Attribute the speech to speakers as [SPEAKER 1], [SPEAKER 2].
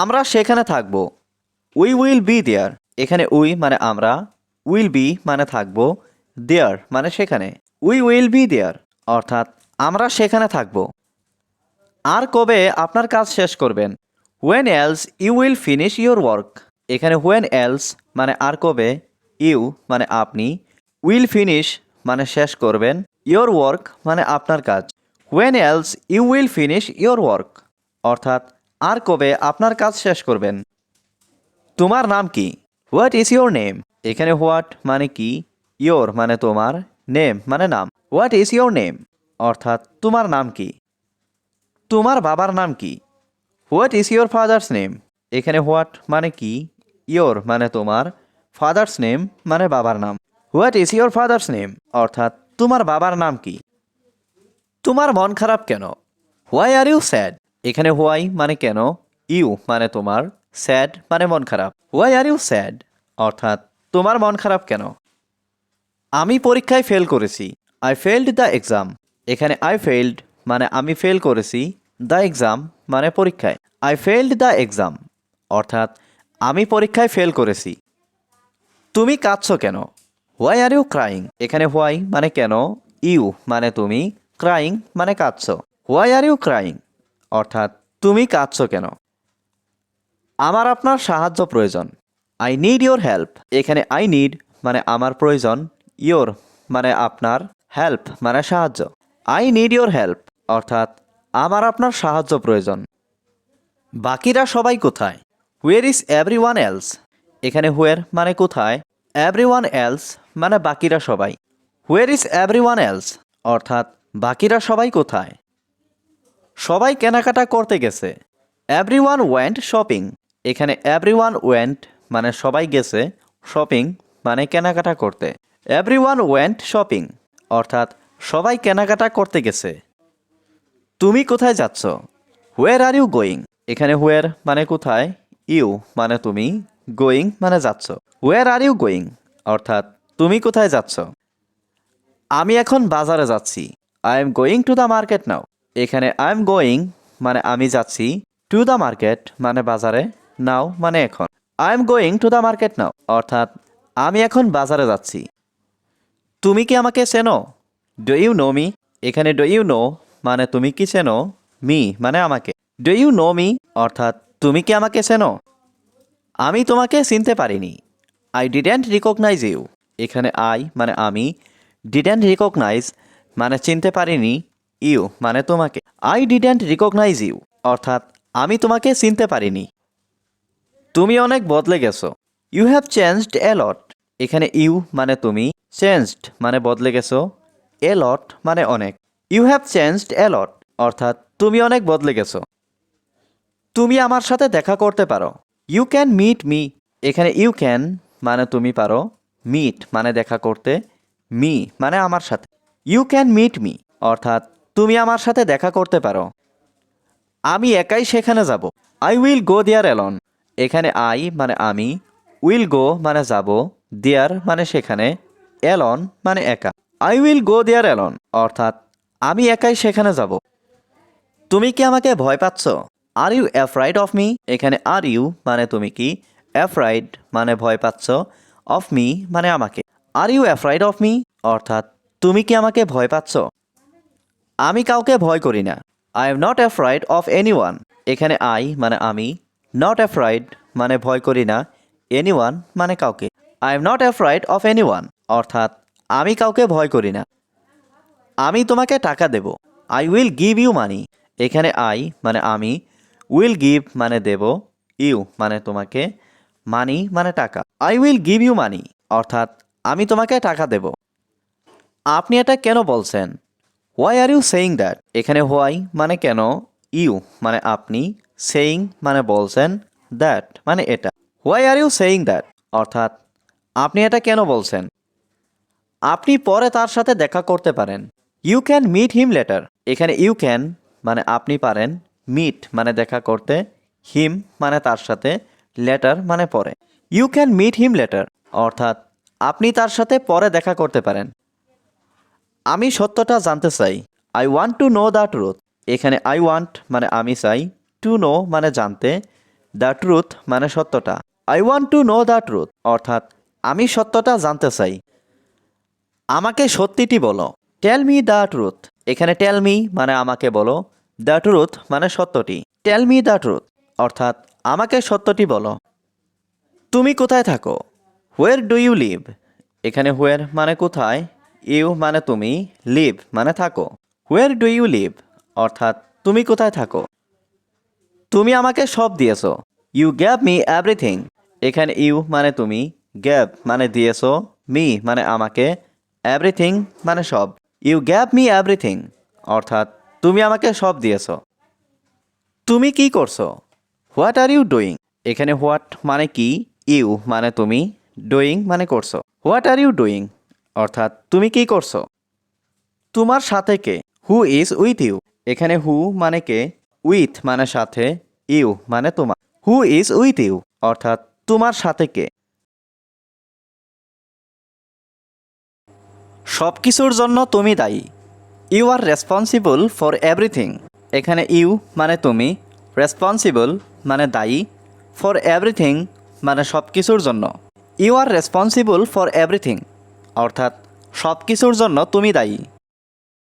[SPEAKER 1] আমরা সেখানে থাকব। উই উইল বি দেয়ার এখানে উই মানে আমরা। উইল বি মানে থাকব। দেয়ার মানে সেখানে। উই উইল বি দেয়ার অর্থাৎ আমরা সেখানে থাকব। আর কবে আপনার কাজ শেষ করবেন? When else you will finish your work এখানে হোয়েন এলস মানে আর কবে? ইউ মানে আপনি। উইল ফিনিশ মানে শেষ করবেন। ইয়োর ওয়ার্ক মানে আপনার কাজ। When else you will finish your work অর্থাৎ আর কবে আপনার কাজ শেষ করবেন? তোমার নাম কি? হোয়াট ইজ ইয়োর নেম এখানে হোয়াট মানে কি? ইয়োর মানে তোমার নেম মানে নাম। হোয়াট ইজ ইয়োর নেম অর্থাৎ তোমার নাম কি? তোমার বাবার নাম কি? What is your father's name এখানে হোয়াট মানে কি? ইয়োর মানে তোমার ফাদার্স নেম মানে বাবার নাম। What is your father's name অর্থাৎ তোমার বাবার নাম কি? তোমার মন খারাপ কেন? হোয়াই আর ইউ স্যাড এখানে হোয়াই মানে কেন ইউ মানে তোমার স্যাড মানে মন খারাপ। হোয়াই আর ইউ স্যাড অর্থাৎ, তোমার মন খারাপ কেন? আমি পরীক্ষায় ফেল করেছি আই ফেল্ড দ্য এক্সাম এখানে আই ফেল্ড মানে আমি ফেল করেছি দ্য এক্সাম মানে পরীক্ষায়। আই ফেল্ড দ্য এক্সাম অর্থাৎ, আমি পরীক্ষায় ফেল করেছি। তুমি কাঁদছো কেন? হোয়াই আর ইউ ক্রাইং এখানে হোয়াই মানে কেন ইউ মানে তুমি ক্রাইং মানে কাঁদছো। হোয়াই আর ইউ ক্রাইং অর্থাৎ তুমি কাঁদছো কেন? আমার আপনার সাহায্য প্রয়োজন। আই নিড ইয়োর হেল্প এখানে আই নিড মানে আমার প্রয়োজন ইয়োর মানে আপনার হেল্প মানে সাহায্য। আই নিড ইয়োর হেল্প অর্থাৎ আমার আপনার সাহায্য প্রয়োজন। বাকিরা সবাই কোথায়? Where is everyone else এখানে হুয়ের মানে কোথায়? এভরি ওয়ান এলস মানে বাকিরা সবাই। Where is everyone else অর্থাৎ বাকিরা সবাই কোথায়? সবাই কেনাকাটা করতে গেছে। এভরি ওয়ান ওয়েন্ট শপিং এখানে এভরি ওয়ান ওয়েন্ট মানে সবাই গেছে। শপিং মানে কেনাকাটা করতে। এভরি ওয়ান ওয়েন্ট শপিং অর্থাৎ সবাই কেনাকাটা করতে গেছে। তুমি কোথায় যাচ্ছ? হোয়ার আর ইউ গোয়িং এখানে হোয়ার মানে কোথায়? ইউ মানে তুমি গোয়িং মানে যাচ্ছ। হোয়ার আর ইউ গোয়িং অর্থাৎ তুমি কোথায় যাচ্ছ? আমি এখন বাজারে যাচ্ছি। I am going to the market now এখানে আই এম গোয়িং মানে আমি যাচ্ছি টু দ্য মার্কেট মানে বাজারে নাও মানে এখন। I am going to the market now অর্থাৎ আমি এখন বাজারে যাচ্ছি। তুমি কি আমাকে চেনো? ডু ইউ নো মি এখানে ডু ইউ নো মানে তুমি কি চেনো? মি মানে আমাকে। ডু ইউ নো মি অর্থাৎ তুমি কি আমাকে চেনো? আমি তোমাকে চিনতে পারিনি। আই ডিডেন্ট রিকগনাইজ ইউ এখানে আই মানে আমি। ডিডেন্ট রিকগনাইজ মানে চিনতে পারিনি। ইউ মানে তোমাকে। আই ডিডেন্ট রিকগনাইজ ইউ অর্থাৎ, আমি তোমাকে চিনতে পারিনি। তুমি অনেক বদলে গেছো। You have changed a lot এখানে ইউ মানে তুমি চেঞ্জড মানে বদলে গেছো। এ লট মানে অনেক। You have changed a lot অর্থাৎ, তুমি অনেক বদলে গেছো। তুমি আমার সাথে দেখা করতে পারো। ইউ ক্যান মিট মি এখানে ইউ ক্যান মানে তুমি পারো। মিট মানে দেখা করতে। মি মানে আমার সাথে। ইউ ক্যান মিট মি অর্থাৎ তুমি আমার সাথে দেখা করতে পারো। আমি একাই সেখানে যাব। I will go there alone এখানে আই মানে আমি উইল গো মানে যাব দেয়ার মানে সেখানে অ্যালন মানে একা। I will go there alone অর্থাৎ, আমি একাই সেখানে যাব। তুমি কি আমাকে ভয় পাচ্ছ? Are you afraid of me এখানে আর ইউ মানে তুমি কি? অ্যাফ্রাইড মানে ভয় পাচ্ছ। অফ মি মানে আমাকে। Are you afraid of me অর্থাৎ, তুমি কি আমাকে ভয় পাচ্ছ? আমি কাউকে ভয় করি না। I am not afraid of anyone এখানে আই মানে আমি। নট অ্যাফ্রাইড মানে ভয় করি না। এনি ওয়ান মানে কাউকে। I am not afraid of anyone অর্থাৎ, আমি কাউকে ভয় করি না। আমি তোমাকে টাকা দেব। I will give you money এখানে আই মানে আমি। উইল গিভ মানে দেব। ইউ মানে তোমাকে। মানি মানে টাকা। I will give you money অর্থাৎ, আমি তোমাকে টাকা দেব। আপনি এটা কেন বলছেন? Why are you saying that এখানে হোয়াই মানে কেন? ইউ মানে আপনি। সেইং মানে বলছেন দ্যাট মানে এটা। Why are you saying that অর্থাৎ, আপনি এটা কেন বলছেন? আপনি পরে তার সাথে দেখা করতে পারেন। You can meet him later এখানে ইউ ক্যান মানে আপনি পারেন। মিট মানে দেখা করতে। হিম মানে তার সাথে। লেটার মানে পরে। You can meet him later অর্থাৎ, আপনি তার সাথে পরে দেখা করতে পারেন। আমি সত্যটা জানতে চাই। I want to know the truth এখানে আই ওয়ান্ট মানে আমি চাই। টু নো মানে জানতে। দ্য ট্রুথ মানে সত্যটা। I want to know the truth অর্থাৎ, আমি সত্যটা জানতে চাই। আমাকে সত্যিটি বলো। টেল মি দ্য ট্রুথ এখানে টেল মি মানে আমাকে বলো। দ্য ট্রুথ মানে সত্যটি। টেল মি দ্য ট্রুথ অর্থাৎ, আমাকে সত্যটি বলো। তুমি কোথায় থাকো? হোয়ার ডু ইউ লিভ এখানে হোয়ার মানে কোথায়? ইউ মানে তুমি লিভ মানে থাকো। হোয়ার ডু ইউ লিভ অর্থাৎ তুমি কোথায় থাকো। তুমি আমাকে সব দিয়েছ। ইউ গ্যাভ মি এভরিথিং এখানে ইউ মানে তুমি গ্যাভ মানে দিয়েছ মি মানে আমাকে এভরিথিং মানে সব। ইউ গ্যাভ মি এভরিথিং অর্থাৎ তুমি আমাকে সব দিয়েছ। তুমি কি করছ? হোয়াট আর ইউ ডুইং এখানে হোয়াট মানে কি, ইউ মানে তুমি ডুইং মানে করছ। হোয়াট আর ইউ ডুইং অর্থাৎ তুমি কি করছ? তোমার সাথে কে? হু ইজ উইথ ইউ এখানে হু মানে কে? উইথ মানে সাথে ইউ মানে তোমার। হু ইজ উইথ ইউ অর্থাৎ তোমার সাথে কে? সব কিছুর জন্য তুমি দায়ী। You are responsible for everything এখানে ইউ মানে তুমি রেসপন্সিবল মানে দায়ী। ফর এভরিথিং মানে সব কিছুর জন্য। You are responsible for everything অর্থাৎ সব কিছুর জন্য তুমি দায়ী।